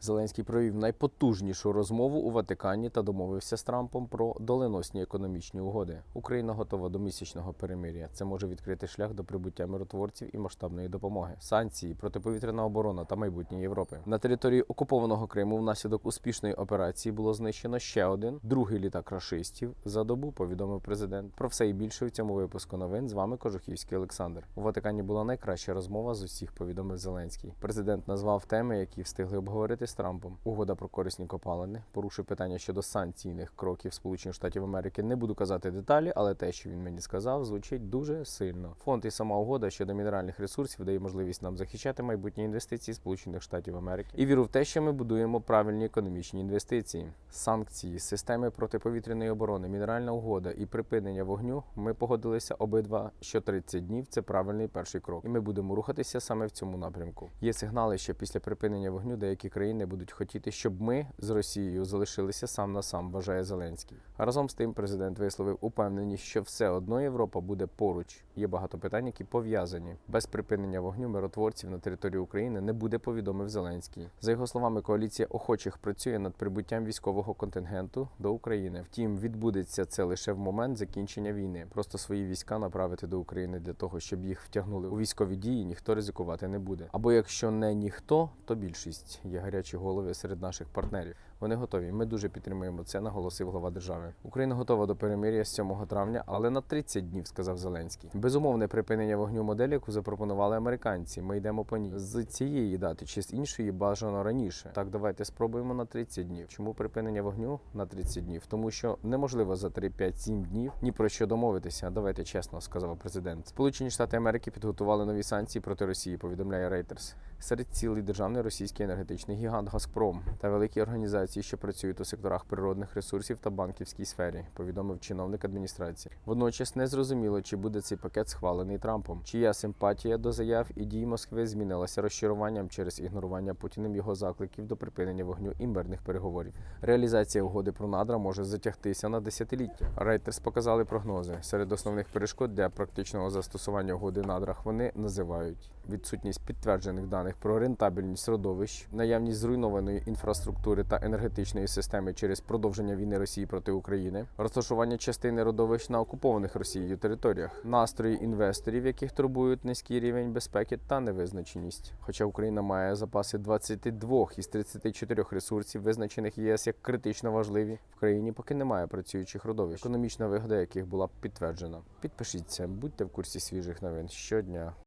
Зеленський провів найпотужнішу розмову у Ватикані та домовився з Трампом про доленосні економічні угоди. Україна готова до місячного перемир'я. Це може відкрити шлях до прибуття миротворців і масштабної допомоги. Санкції, протиповітряна оборона та майбутнє Європи. На території окупованого Криму внаслідок успішної операції було знищено ще один другий літак рашистів за добу. Повідомив президент. Про все і більше в цьому випуску новин. З вами Кожухівський Олександр. У Ватикані була найкраща розмова з усіх. Повідомив Зеленський. Президент назвав теми, які встигли обговорити з Трампом. Угода про корисні копалини порушив питання щодо санкційних кроків Сполучених Штатів Америки. Не буду казати деталі, але те, що він мені сказав, звучить дуже сильно. Фонд і сама угода щодо мінеральних ресурсів дає можливість нам захищати майбутні інвестиції Сполучених Штатів Америки і віру в те, що ми будуємо правильні економічні інвестиції. Санкції, системи протиповітряної оборони, мінеральна угода і припинення вогню. Ми погодилися обидва, що 30 днів це правильний перший крок, і ми будемо рухатися саме в цьому напрямку. Є сигнали, що після припинення вогню деякі країни будуть хотіти, щоб ми з Росією залишилися сам на сам, вважає Зеленський. Разом з тим, президент висловив упевненість, що все одно Європа буде поруч. Є багато питань, які пов'язані без припинення вогню миротворців на території України не буде. Повідомив Зеленський. За його словами, коаліція охочих працює над прибуттям військового контингенту до України. Втім, відбудеться це лише в момент закінчення війни. Просто свої війська направити до України для того, щоб їх втягнули у військові дії, ніхто ризикувати не буде. Або якщо не ніхто, то більшість є гарячі голови серед наших партнерів. Вони готові. Ми дуже підтримуємо це, наголосив глава держави. Україна готова до перемир'я з 7 травня, але на 30 днів, сказав Зеленський. Безумовне припинення вогню модель, яку запропонували американці. Ми йдемо по ній з цієї дати чи з іншої бажано раніше. Так, давайте спробуємо на 30 днів. Чому припинення вогню на 30 днів? Тому що неможливо за 3, 5, 7 днів ні про що домовитися. Давайте чесно, сказав президент. Сполучені Штати Америки підготували нові санкції проти Росії. Повідомляє Reuters. Серед цілий державний російський енергетичний гігант Газпром та великі організації, що працюють у секторах природних ресурсів та банківській сфері, повідомив чиновник адміністрації. Водночас не зрозуміло, чи буде цей пакет схвалений Трампом, чия симпатія до заяв і дій Москви змінилася розчаруванням через ігнорування Путіним його закликів до припинення вогню і мирних переговорів. Реалізація угоди про надра може затягтися на десятиліття. Reuters показали прогнози. Серед основних перешкод для практичного застосування угоди надрах вони називають відсутність підтверджених даних про рентабельність родовищ, наявність зруйнованої інфраструктури та енергетичної системи через продовження війни Росії проти України, розташування частини родовищ на окупованих Росією територіях, настрої інвесторів, яких турбують низький рівень безпеки та невизначеність. Хоча Україна має запаси 22 із 34 ресурсів, визначених ЄС як критично важливі, в країні поки немає працюючих родовищ, економічна вигода яких була б підтверджена. Підпишіться, будьте в курсі свіжих новин щодня.